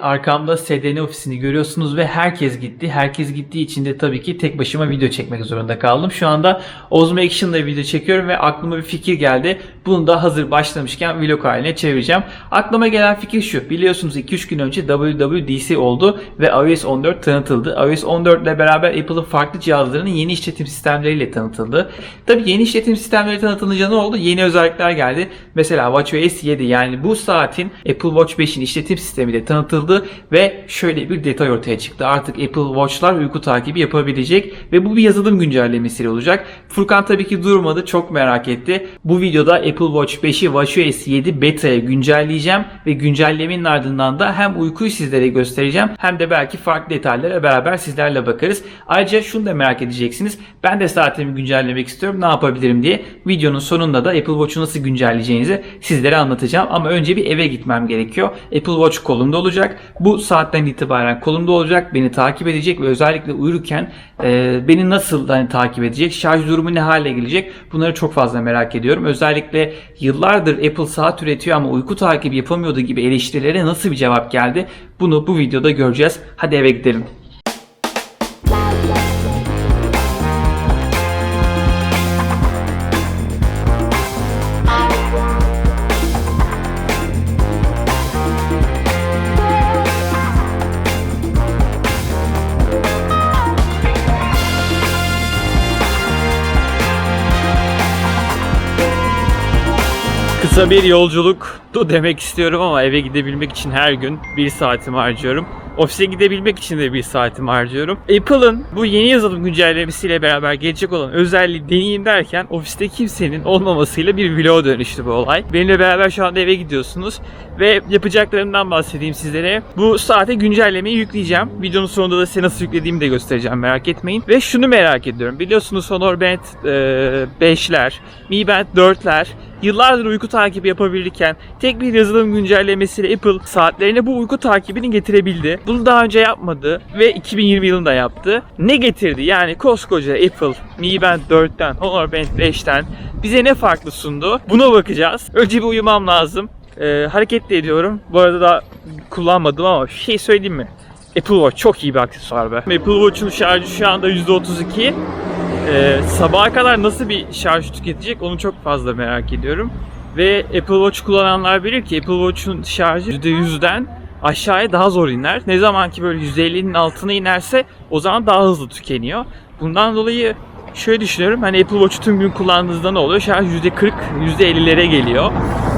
Arkamda SDN ofisini görüyorsunuz ve herkes gitti. Herkes gittiği için de tabii ki tek başıma video çekmek zorunda kaldım. Şu anda Ozmo Action'da video çekiyorum ve aklıma bir fikir geldi. Bunu da hazır başlamışken vlog haline çevireceğim. Aklıma gelen fikir şu. Biliyorsunuz 2-3 gün önce WWDC oldu ve iOS 14 tanıtıldı. iOS 14 ile beraber Apple'ın farklı cihazlarının yeni işletim sistemleriyle tanıtıldı. Tabii yeni işletim sistemleri tanıtılınca ne oldu? Yeni özellikler geldi. Mesela WatchOS 7 yani bu saatin Apple Watch 5'in işletim sistemiyle tanıtıldı ve şöyle bir detay ortaya çıktı. Artık Apple Watch'lar uyku takibi yapabilecek ve bu bir yazılım güncellemesi olacak. Furkan tabii ki durmadı, çok merak etti. Bu videoda Apple Watch 5'i WatchOS 7 beta'ya güncelleyeceğim ve güncellemenin ardından da hem uykuyu sizlere göstereceğim hem de belki farklı detaylara beraber sizlerle bakarız. Ayrıca şunu da merak edeceksiniz. Ben de saatimi güncellemek istiyorum. Ne yapabilirim diye videonun sonunda da Apple Watch'u nasıl güncelleyeceğinizi sizlere anlatacağım. Ama önce bir eve gitmem gerekiyor. Apple Watch kolumda olacak. Bu saatten itibaren kolumda olacak. Beni takip edecek ve özellikle uyurken e, beni nasıl hani takip edecek? Şarj durumu ne hale gelecek? Bunları çok fazla merak ediyorum. Özellikle yıllardır Apple saat üretiyor ama uyku takibi yapamıyordu gibi eleştirilere nasıl bir cevap geldi? Bunu bu videoda göreceğiz. Hadi eve gidelim. Kısa bir yolculuktu demek istiyorum ama eve gidebilmek için her gün bir saatimi harcıyorum. Ofise gidebilmek için de bir saatimi harcıyorum. Apple'ın bu yeni yazılım güncellemesiyle beraber gelecek olan özelliği deneyeyim derken ofiste kimsenin olmamasıyla bir vloga dönüştü bu olay. Benimle beraber şu anda eve gidiyorsunuz ve yapacaklarımdan bahsedeyim sizlere. Bu saate güncellemeyi yükleyeceğim. Videonun sonunda da size nasıl yüklediğimi de göstereceğim merak etmeyin. Ve şunu merak ediyorum. Biliyorsunuz Honor Band e, 5'ler, Mi Band 4'ler yıllardır uyku takibi yapabilirken tek bir yazılım güncellemesiyle Apple saatlerine bu uyku takibini getirebildi. Bunu daha önce yapmadı ve 2020 yılında yaptı. Ne getirdi? Yani koskoca Apple Mi Band 4'ten, Honor Band 5'ten bize ne farklı sundu? Buna bakacağız. Önce bir uyumam lazım. Ee, hareket de ediyorum. Bu arada da kullanmadım ama bir şey söyleyeyim mi? Apple Watch çok iyi bir aksesuar be. Apple Watch'un şarjı şu anda %32. Ee, sabaha kadar nasıl bir şarj tüketecek onu çok fazla merak ediyorum. Ve Apple Watch kullananlar bilir ki Apple Watch'un şarjı %100'den aşağıya daha zor iner. Ne zaman ki böyle %50'nin altına inerse o zaman daha hızlı tükeniyor. Bundan dolayı şöyle düşünüyorum. Hani Apple Watch'u tüm gün kullandığınızda ne oluyor? Şarj %40, %50'lere geliyor.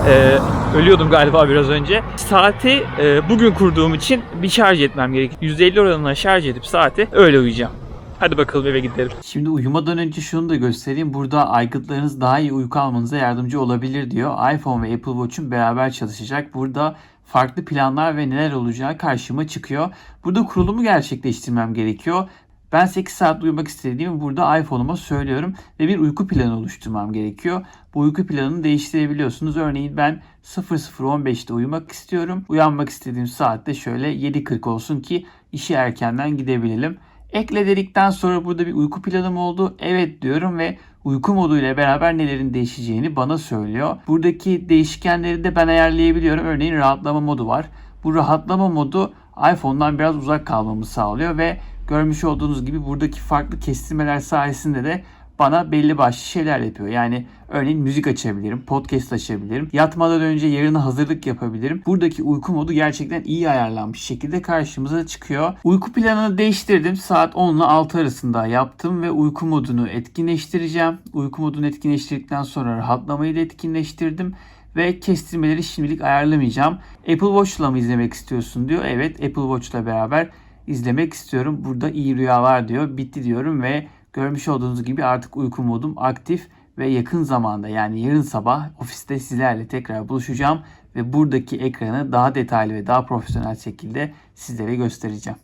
Ee, ölüyordum galiba biraz önce. Saati e, bugün kurduğum için bir şarj etmem gerekiyor. %50 oranına şarj edip saati öyle uyuyacağım. Hadi bakalım eve gidelim. Şimdi uyumadan önce şunu da göstereyim. Burada aygıtlarınız daha iyi uyku almanıza yardımcı olabilir diyor. iPhone ve Apple Watch'un beraber çalışacak. Burada farklı planlar ve neler olacağı karşıma çıkıyor. Burada kurulumu gerçekleştirmem gerekiyor. Ben 8 saat uyumak istediğimi burada iPhone'uma söylüyorum ve bir uyku planı oluşturmam gerekiyor. Bu uyku planını değiştirebiliyorsunuz. Örneğin ben 00.15'te uyumak istiyorum. Uyanmak istediğim saatte şöyle 7.40 olsun ki işe erkenden gidebilelim. Ekle dedikten sonra burada bir uyku planım oldu. Evet diyorum ve uyku modu ile beraber nelerin değişeceğini bana söylüyor. Buradaki değişkenleri de ben ayarlayabiliyorum. Örneğin rahatlama modu var. Bu rahatlama modu iPhone'dan biraz uzak kalmamı sağlıyor ve görmüş olduğunuz gibi buradaki farklı kestirmeler sayesinde de bana belli başlı şeyler yapıyor. Yani örneğin müzik açabilirim, podcast açabilirim. Yatmadan önce yarına hazırlık yapabilirim. Buradaki uyku modu gerçekten iyi ayarlanmış şekilde karşımıza çıkıyor. Uyku planını değiştirdim. Saat 10 ile 6 arasında yaptım ve uyku modunu etkinleştireceğim. Uyku modunu etkinleştirdikten sonra rahatlamayı da etkinleştirdim ve kestirmeleri şimdilik ayarlamayacağım. Apple Watch'la mı izlemek istiyorsun diyor. Evet Apple Watch'la beraber izlemek istiyorum. Burada iyi rüyalar diyor. Bitti diyorum ve görmüş olduğunuz gibi artık uyku modum aktif ve yakın zamanda yani yarın sabah ofiste sizlerle tekrar buluşacağım ve buradaki ekranı daha detaylı ve daha profesyonel şekilde sizlere göstereceğim.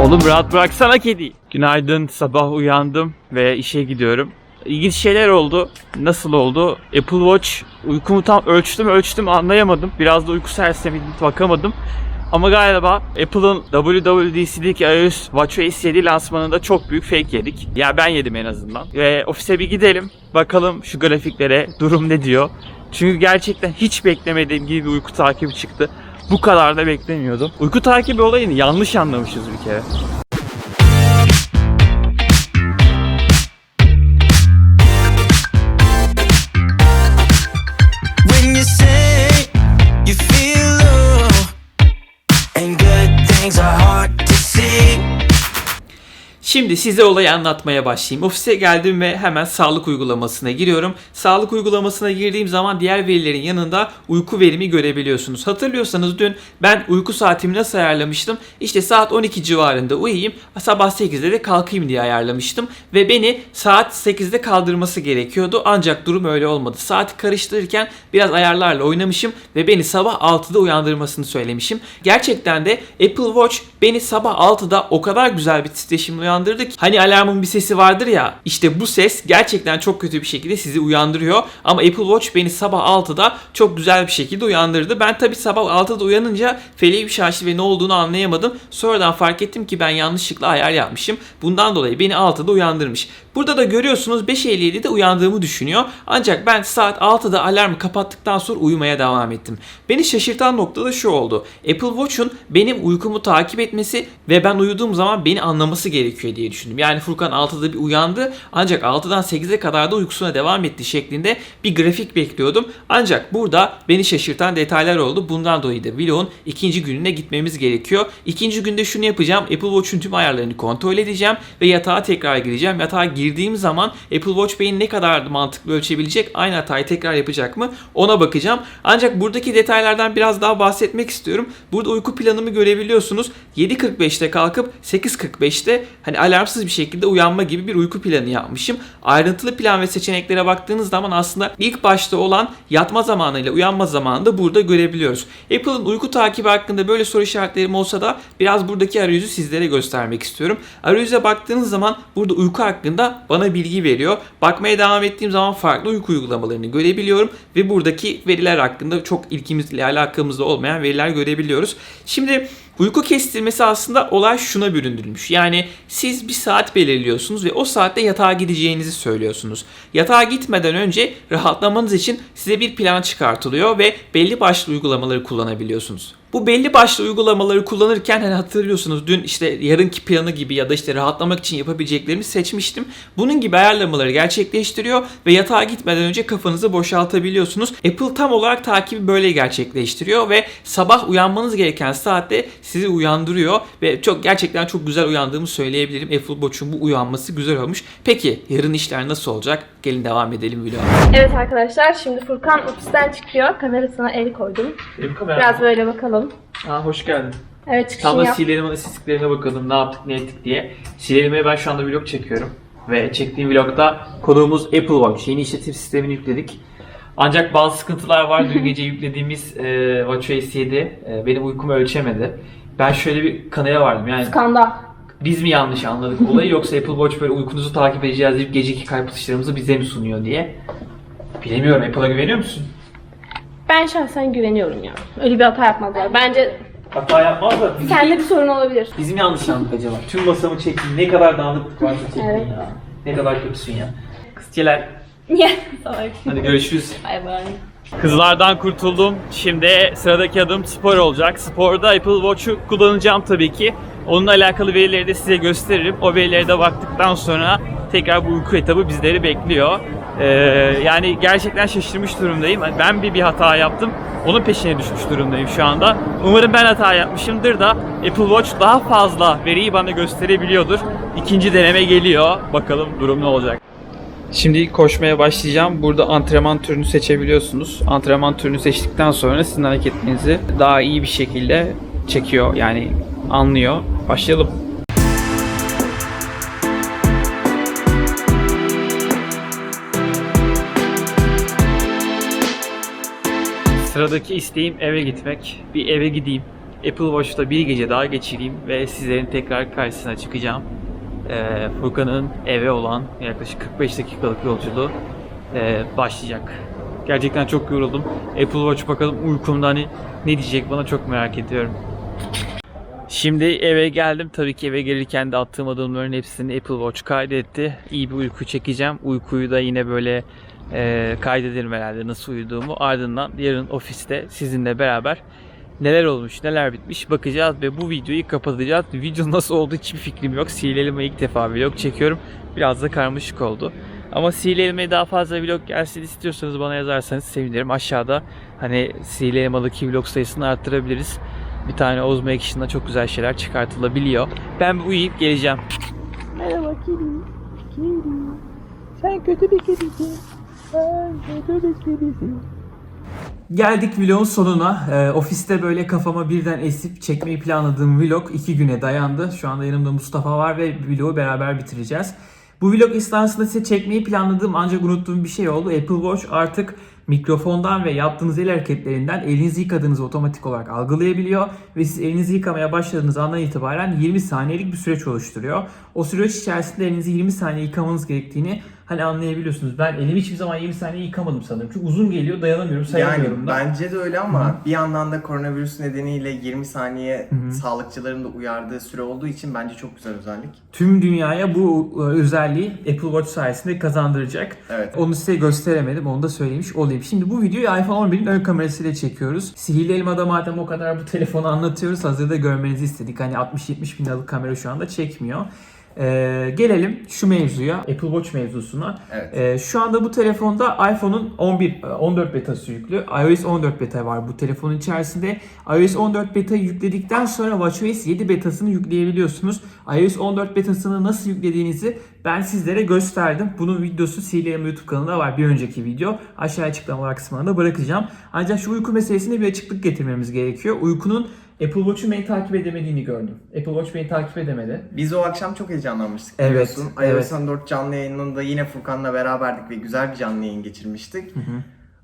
Oğlum rahat bıraksana kedi. Günaydın sabah uyandım ve işe gidiyorum. İlginç şeyler oldu. Nasıl oldu? Apple Watch uykumu tam ölçtüm ölçtüm anlayamadım. Biraz da uyku sersemiydim bakamadım. Ama galiba Apple'ın WWDC'deki iOS WatchOS 7 lansmanında çok büyük fake yedik. Ya ben yedim en azından. Ve ofise bir gidelim. Bakalım şu grafiklere durum ne diyor. Çünkü gerçekten hiç beklemediğim gibi bir uyku takibi çıktı. Bu kadar da beklemiyordum. Uyku takibi olayını yanlış anlamışız bir kere. Şimdi size olayı anlatmaya başlayayım. Ofise geldim ve hemen sağlık uygulamasına giriyorum. Sağlık uygulamasına girdiğim zaman diğer verilerin yanında uyku verimi görebiliyorsunuz. Hatırlıyorsanız dün ben uyku saatimi nasıl ayarlamıştım? İşte saat 12 civarında uyuyayım, sabah 8'de de kalkayım diye ayarlamıştım. Ve beni saat 8'de kaldırması gerekiyordu. Ancak durum öyle olmadı. Saati karıştırırken biraz ayarlarla oynamışım ve beni sabah 6'da uyandırmasını söylemişim. Gerçekten de Apple Watch beni sabah 6'da o kadar güzel bir titreşimle uyandırdı ki hani alarmın bir sesi vardır ya işte bu ses gerçekten çok kötü bir şekilde sizi uyandırıyor ama Apple Watch beni sabah 6'da çok güzel bir şekilde uyandırdı. Ben tabi sabah 6'da uyanınca feleği bir şaştı ve ne olduğunu anlayamadım. Sonradan fark ettim ki ben yanlışlıkla ayar yapmışım. Bundan dolayı beni 6'da uyandırmış. Burada da görüyorsunuz 5.57'de uyandığımı düşünüyor. Ancak ben saat 6'da alarmı kapattıktan sonra uyumaya devam ettim. Beni şaşırtan nokta da şu oldu. Apple Watch'un benim uykumu takip etmesi ve ben uyuduğum zaman beni anlaması gerekiyor diye düşündüm. Yani Furkan 6'da bir uyandı ancak 6'dan 8'e kadar da uykusuna devam etti şeklinde bir grafik bekliyordum. Ancak burada beni şaşırtan detaylar oldu. Bundan dolayı da vlogun ikinci gününe gitmemiz gerekiyor. İkinci günde şunu yapacağım. Apple Watch'un tüm ayarlarını kontrol edeceğim ve yatağa tekrar gireceğim. Yatağa girdiğim zaman Apple Watch beni ne kadar mantıklı ölçebilecek, aynı hatayı tekrar yapacak mı ona bakacağım. Ancak buradaki detaylardan biraz daha bahsetmek istiyorum. Burada uyku planımı görebiliyorsunuz. 7.45'te kalkıp 8.45'te hani alarmsız bir şekilde uyanma gibi bir uyku planı yapmışım. Ayrıntılı plan ve seçeneklere baktığınız zaman aslında ilk başta olan yatma zamanı ile uyanma zamanını da burada görebiliyoruz. Apple'ın uyku takibi hakkında böyle soru işaretlerim olsa da biraz buradaki arayüzü sizlere göstermek istiyorum. Arayüze baktığınız zaman burada uyku hakkında bana bilgi veriyor. Bakmaya devam ettiğim zaman farklı uyku uygulamalarını görebiliyorum ve buradaki veriler hakkında çok ilgimizle alakamızda olmayan veriler görebiliyoruz. Şimdi Uyku kestirmesi aslında olay şuna büründürülmüş. Yani siz bir saat belirliyorsunuz ve o saatte yatağa gideceğinizi söylüyorsunuz. Yatağa gitmeden önce rahatlamanız için size bir plan çıkartılıyor ve belli başlı uygulamaları kullanabiliyorsunuz. Bu belli başlı uygulamaları kullanırken hani hatırlıyorsunuz dün işte yarınki planı gibi ya da işte rahatlamak için yapabileceklerimi seçmiştim. Bunun gibi ayarlamaları gerçekleştiriyor ve yatağa gitmeden önce kafanızı boşaltabiliyorsunuz. Apple tam olarak takibi böyle gerçekleştiriyor ve sabah uyanmanız gereken saatte sizi uyandırıyor ve çok gerçekten çok güzel uyandığımı söyleyebilirim. Apple Watch'un bu uyanması güzel olmuş. Peki yarın işler nasıl olacak? Gelin devam edelim vloga. Evet arkadaşlar şimdi Furkan ofisten çıkıyor. Kamerasına el koydum. Biraz böyle bakalım. Aa, hoş geldin. Evet Tam çıkışını da yap. Siler'in istatistiklerine bakalım ne yaptık ne ettik diye. Siler'ime ben şu anda vlog çekiyorum. Ve çektiğim vlogda konuğumuz Apple Watch. Yeni işletim sistemini yükledik. Ancak bazı sıkıntılar var. Dün gece yüklediğimiz e, WatchOS 7 e, benim uykumu ölçemedi. Ben şöyle bir kanıya vardım. Yani Skandal. biz mi yanlış anladık olayı yoksa Apple Watch böyle uykunuzu takip edeceğiz deyip geceki kalp atışlarımızı bize mi sunuyor diye. Bilemiyorum. Apple'a güveniyor musun? Ben şahsen güveniyorum ya. Öyle bir hata yapmazlar. Bence Hata yapmaz da bizim, sende bir sorun olabilir. bizim yanlış anladık acaba. Tüm masamı çektin. Ne kadar dağınıklık varsa çektin Evet. ya. Ne kadar kötüsün ya. Kızçeler. Niye? Salak. Hadi görüşürüz. Bay bay. Kızlardan kurtuldum. Şimdi sıradaki adım spor olacak. Sporda Apple Watch'u kullanacağım tabii ki. Onunla alakalı verileri de size gösteririm. O verilere de baktıktan sonra tekrar bu uyku etabı bizleri bekliyor. Ee, yani gerçekten şaşırmış durumdayım. Ben bir bir hata yaptım. Onun peşine düşmüş durumdayım şu anda. Umarım ben hata yapmışımdır da Apple Watch daha fazla veriyi bana gösterebiliyordur. İkinci deneme geliyor. Bakalım durum ne olacak. Şimdi koşmaya başlayacağım. Burada antrenman türünü seçebiliyorsunuz. Antrenman türünü seçtikten sonra sizin hareketlerinizi daha iyi bir şekilde çekiyor. Yani anlıyor. Başlayalım. Sıradaki isteğim eve gitmek. Bir eve gideyim. Apple Watch'ta bir gece daha geçireyim ve sizlerin tekrar karşısına çıkacağım. Ee, Furkan'ın eve olan yaklaşık 45 dakikalık yolculuğu ee, başlayacak. Gerçekten çok yoruldum. Apple Watch bakalım uykumda hani ne diyecek bana çok merak ediyorum. Şimdi eve geldim. Tabii ki eve gelirken de attığım adımların hepsini Apple Watch kaydetti. İyi bir uyku çekeceğim. Uykuyu da yine böyle e, kaydederim herhalde nasıl uyuduğumu. Ardından yarın ofiste sizinle beraber neler olmuş, neler bitmiş bakacağız ve bu videoyu kapatacağız. Video nasıl oldu hiçbir fikrim yok. Sihirli ilk defa vlog çekiyorum. Biraz da karmaşık oldu. Ama Sihirli daha fazla vlog gelsin istiyorsanız bana yazarsanız sevinirim. Aşağıda hani Sihirli Elma'daki vlog sayısını arttırabiliriz. Bir tane Ozma Action'da çok güzel şeyler çıkartılabiliyor. Ben bir uyuyup geleceğim. Merhaba kedi. Kedi. Sen kötü bir kedisin. Geldik vlogun sonuna. Ee, ofiste böyle kafama birden esip çekmeyi planladığım vlog iki güne dayandı. Şu anda yanımda Mustafa var ve vlogu beraber bitireceğiz. Bu vlog esnasında size çekmeyi planladığım ancak unuttuğum bir şey oldu. Apple Watch artık mikrofondan ve yaptığınız el hareketlerinden elinizi yıkadığınızı otomatik olarak algılayabiliyor ve siz elinizi yıkamaya başladığınız andan itibaren 20 saniyelik bir süreç oluşturuyor. O süreç içerisinde elinizi 20 saniye yıkamanız gerektiğini hani anlayabiliyorsunuz. Ben elimi hiçbir zaman 20 saniye yıkamadım sanırım. Çünkü uzun geliyor dayanamıyorum sayamıyorum Yani da. bence de öyle ama bir yandan da koronavirüs nedeniyle 20 saniye sağlıkçıların da uyardığı süre olduğu için bence çok güzel özellik. Tüm dünyaya bu e, özelliği Apple Watch sayesinde kazandıracak. Evet. Onu size gösteremedim. Onu da söylemiş olayım. Şimdi bu videoyu iPhone 11'in ön kamerasıyla çekiyoruz. Sihirli Elma'da madem o kadar bu telefonu anlatıyoruz. Hazırda görmenizi istedik. Hani 60-70 bin liralık kamera şu anda çekmiyor. Ee, gelelim şu mevzuya, Apple Watch mevzusuna. Evet. Ee, şu anda bu telefonda iPhone'un 11, e, 14 betası yüklü. iOS 14 beta var bu telefonun içerisinde. iOS 14 beta yükledikten sonra WatchOS 7 betasını yükleyebiliyorsunuz. iOS 14 betasını nasıl yüklediğinizi ben sizlere gösterdim. Bunun videosu CLM YouTube kanalında var. Bir önceki video. Aşağı açıklamalar kısmına da bırakacağım. Ancak şu uyku meselesine bir açıklık getirmemiz gerekiyor. Uykunun Apple Watch'un beni takip edemediğini gördüm. Apple Watch beni takip edemedi. Biz o akşam çok heyecanlanmıştık Evet, biliyorsun. evet. iOS 14 canlı yayınında yine Furkan'la beraberdik ve güzel bir canlı yayın geçirmiştik.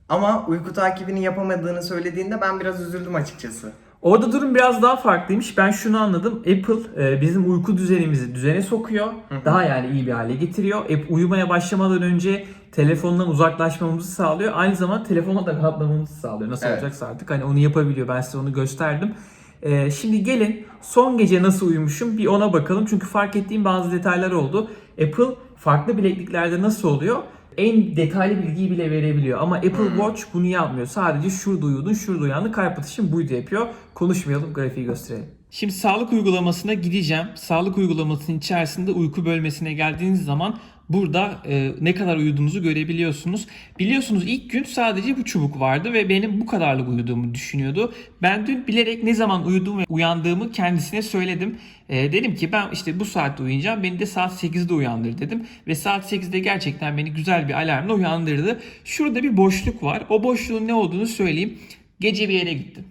Ama uyku takibini yapamadığını söylediğinde ben biraz üzüldüm açıkçası. Orada durum biraz daha farklıymış. Ben şunu anladım. Apple e, bizim uyku düzenimizi düzene sokuyor. Daha yani iyi bir hale getiriyor. App uyumaya başlamadan önce telefondan uzaklaşmamızı sağlıyor. Aynı zamanda telefonla da rahatlamamızı sağlıyor. Nasıl Evet. olacaksa artık hani onu yapabiliyor. Ben size onu gösterdim. E, şimdi gelin son gece nasıl uyumuşum bir ona bakalım. Çünkü fark ettiğim bazı detaylar oldu. Apple farklı bilekliklerde nasıl oluyor? En detaylı bilgiyi bile verebiliyor. Ama Apple Watch bunu yapmıyor. Sadece şurada uyudun, şurada uyandı, kalp atışın buydu yapıyor. Konuşmayalım, grafiği gösterelim. Şimdi sağlık uygulamasına gideceğim. Sağlık uygulamasının içerisinde uyku bölmesine geldiğiniz zaman burada e, ne kadar uyuduğunuzu görebiliyorsunuz. Biliyorsunuz ilk gün sadece bu çubuk vardı ve benim bu kadarlık uyuduğumu düşünüyordu. Ben dün bilerek ne zaman uyuduğumu ve uyandığımı kendisine söyledim. E, dedim ki ben işte bu saatte uyuyacağım. Beni de saat 8'de uyandır dedim. Ve saat 8'de gerçekten beni güzel bir alarmla uyandırdı. Şurada bir boşluk var. O boşluğun ne olduğunu söyleyeyim. Gece bir yere gittim.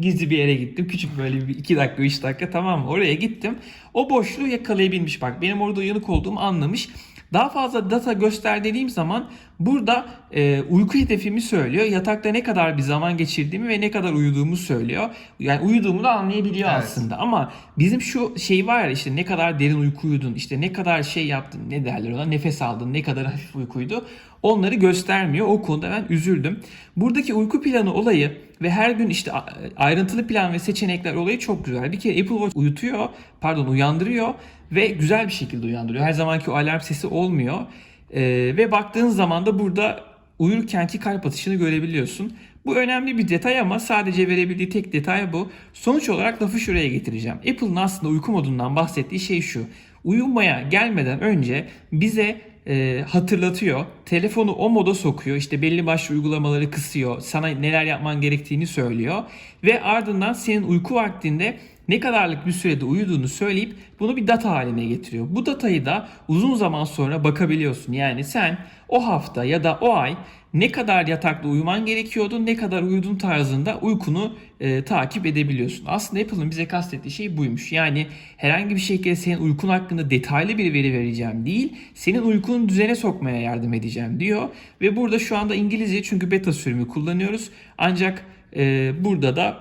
Gizli bir yere gittim. Küçük böyle bir 2 dakika 3 dakika tamam mı? Oraya gittim. O boşluğu yakalayabilmiş bak. Benim orada uyanık olduğumu anlamış. Daha fazla data göster dediğim zaman burada e, uyku hedefimi söylüyor. Yatakta ne kadar bir zaman geçirdiğimi ve ne kadar uyuduğumu söylüyor. Yani uyuduğumu da anlayabiliyor Evet. aslında. Ama bizim şu şey var ya işte ne kadar derin uyku uyudun, işte ne kadar şey yaptın, ne derler ona, nefes aldın, ne kadar hafif uykuydu. Onları göstermiyor. O konuda ben üzüldüm. Buradaki uyku planı olayı ve her gün işte ayrıntılı plan ve seçenekler olayı çok güzel. Bir kere Apple Watch uyutuyor, pardon uyandırıyor ve güzel bir şekilde uyandırıyor. Her zamanki o alarm sesi olmuyor. Ee, ve baktığın zaman da burada uyurkenki kalp atışını görebiliyorsun. Bu önemli bir detay ama sadece verebildiği tek detay bu. Sonuç olarak lafı şuraya getireceğim. Apple'ın aslında uyku modundan bahsettiği şey şu. Uyumaya gelmeden önce bize e, hatırlatıyor. Telefonu o moda sokuyor. İşte belli başlı uygulamaları kısıyor. Sana neler yapman gerektiğini söylüyor. Ve ardından senin uyku vaktinde ne kadarlık bir sürede uyuduğunu söyleyip bunu bir data haline getiriyor. Bu datayı da uzun zaman sonra bakabiliyorsun. Yani sen o hafta ya da o ay ne kadar yatakta uyuman gerekiyordu, ne kadar uyudun tarzında uykunu e, takip edebiliyorsun. Aslında Apple'ın bize kastettiği şey buymuş. Yani herhangi bir şekilde senin uykun hakkında detaylı bir veri vereceğim değil, senin uykunu düzene sokmaya yardım edeceğim diyor. Ve burada şu anda İngilizce çünkü beta sürümü kullanıyoruz. Ancak e, burada da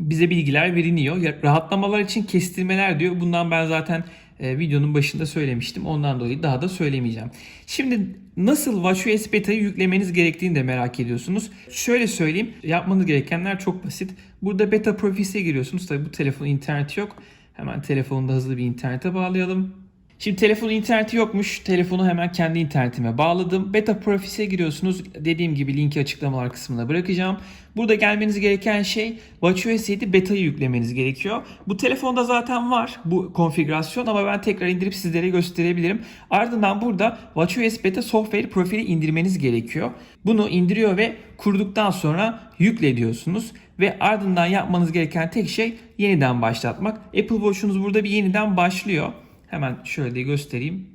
bize bilgiler veriliyor. Ya- Rahatlamalar için kestirmeler diyor. Bundan ben zaten e, videonun başında söylemiştim. Ondan dolayı daha da söylemeyeceğim. Şimdi nasıl WatchOS Beta'yı yüklemeniz gerektiğini de merak ediyorsunuz. Şöyle söyleyeyim. Yapmanız gerekenler çok basit. Burada beta profilse giriyorsunuz. Tabi bu telefonun interneti yok. Hemen telefonda hızlı bir internete bağlayalım. Şimdi telefonun interneti yokmuş. Telefonu hemen kendi internetime bağladım. Beta Profil'e giriyorsunuz. Dediğim gibi linki açıklamalar kısmına bırakacağım. Burada gelmeniz gereken şey WatchOS 7 beta'yı yüklemeniz gerekiyor. Bu telefonda zaten var bu konfigürasyon ama ben tekrar indirip sizlere gösterebilirim. Ardından burada WatchOS beta software profili indirmeniz gerekiyor. Bunu indiriyor ve kurduktan sonra yükle diyorsunuz ve ardından yapmanız gereken tek şey yeniden başlatmak. Apple Watch'unuz burada bir yeniden başlıyor. Hemen şöyle göstereyim.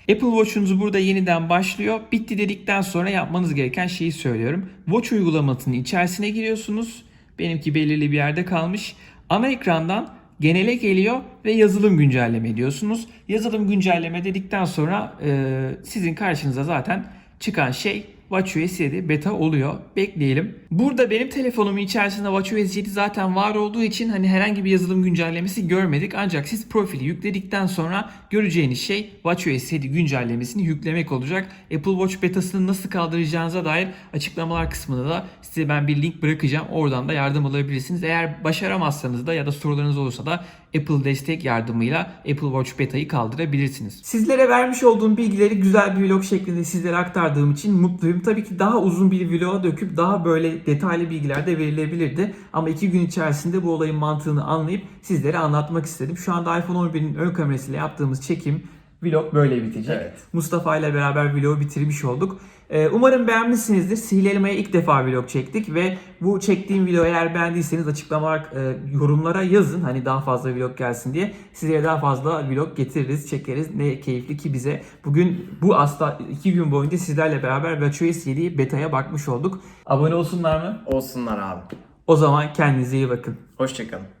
Apple Watch'unuz burada yeniden başlıyor. Bitti dedikten sonra yapmanız gereken şeyi söylüyorum. Watch uygulamasının içerisine giriyorsunuz. Benimki belirli bir yerde kalmış. Ana ekrandan genele geliyor ve yazılım güncelleme diyorsunuz. Yazılım güncelleme dedikten sonra e, sizin karşınıza zaten çıkan şey WatchOS 7 beta oluyor. Bekleyelim. Burada benim telefonumun içerisinde WatchOS 7 zaten var olduğu için hani herhangi bir yazılım güncellemesi görmedik. Ancak siz profili yükledikten sonra göreceğiniz şey WatchOS 7 güncellemesini yüklemek olacak. Apple Watch betasını nasıl kaldıracağınıza dair açıklamalar kısmında da size ben bir link bırakacağım. Oradan da yardım alabilirsiniz. Eğer başaramazsanız da ya da sorularınız olursa da Apple destek yardımıyla Apple Watch beta'yı kaldırabilirsiniz. Sizlere vermiş olduğum bilgileri güzel bir vlog şeklinde sizlere aktardığım için mutluyum. Tabii ki daha uzun bir vloga döküp daha böyle detaylı bilgiler de verilebilirdi. Ama iki gün içerisinde bu olayın mantığını anlayıp sizlere anlatmak istedim. Şu anda iPhone 11'in ön kamerasıyla yaptığımız çekim vlog böyle bitecek. Evet. Mustafa ile beraber vlogu bitirmiş olduk. Ee, umarım beğenmişsinizdir. Sihirli Elma'ya ilk defa vlog çektik ve bu çektiğim video eğer beğendiyseniz açıklamalar e, yorumlara yazın. Hani daha fazla vlog gelsin diye. Sizlere daha fazla vlog getiririz, çekeriz. Ne keyifli ki bize. Bugün bu hasta iki gün boyunca sizlerle beraber WatchOS 7 beta'ya bakmış olduk. Abone olsunlar mı? Olsunlar abi. O zaman kendinize iyi bakın. Hoşçakalın.